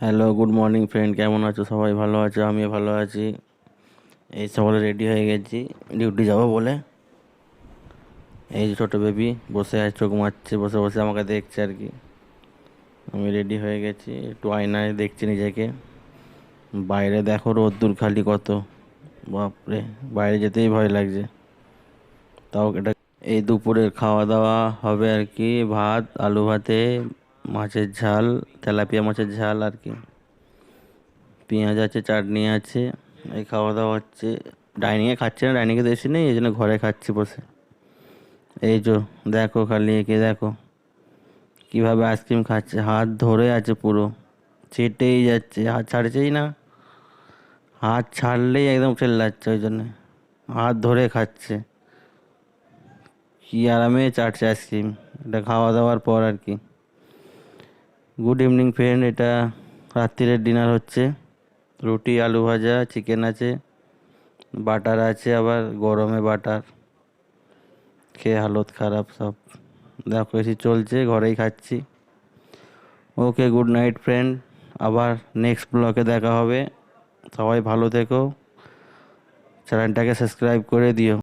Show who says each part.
Speaker 1: Hello good morning friend কেমন আছো? সবাই ভালো আছো? আমিও ভালো আছি। এই সকালে রেডি হয়ে গেছি। ডিউটি যাব বলে। এই যে ছোটো বেবি বসে আছে, চোখ মারছে, বসে বসে আমাকে দেখছে আর কি। আমি রেডি হয়ে গেছি। একটু আয়নায় দেখছি নিজেকে। বাইরে দেখো রোদ্দুর খালি কত। বাপরে, বাইরে যেতেই ভয় লাগছে। তাও এটা এই দুপুরের খাওয়া দাওয়া হবে আর কি। ভাত, আলু ভাতে মাছের ঝাল, তেলাপিয়া মাছের ঝাল আর কি। পেঁয়াজ আছে, চাটনি আছে, এই খাওয়া দাওয়া হচ্ছে। ডাইনিংয়ে খাচ্ছে না, ডাইনিংয়ে তো এসে নেই, এই জন্য ঘরে খাচ্ছি বসে। এই যো, দেখো খালি একে, দেখো। কীভাবে আইসক্রিম খাচ্ছে, হাত ধরে আছে পুরো। চেটেই যাচ্ছে, হাত ছাড়ছেই না। হাত ছাড়লেই একদম চেল্লাচ্ছে ওই জন্যে। হাত ধরে খাচ্ছে। কি আরামে চাটছে আইসক্রিম। এটা খাওয়া দাওয়ার পর আর কি। গুড ইভিনিং ফ্রেন্ড এটা রাত্রিরের ডিনার হচ্ছে। রুটি, আলু ভাজা চিকেন আছে। বাটার আছে আবার, গরমে বাটার। খেয়ে হালত খারাপ সব। দেখো, এসি চলছে, ঘরেই খাচ্ছি। ওকে গুড নাইট ফ্রেন্ড আবার নেক্সট ব্লকে দেখা হবে। সবাই ভালো থেকো। চ্যানেলটাকে সাবস্ক্রাইব করে দিও।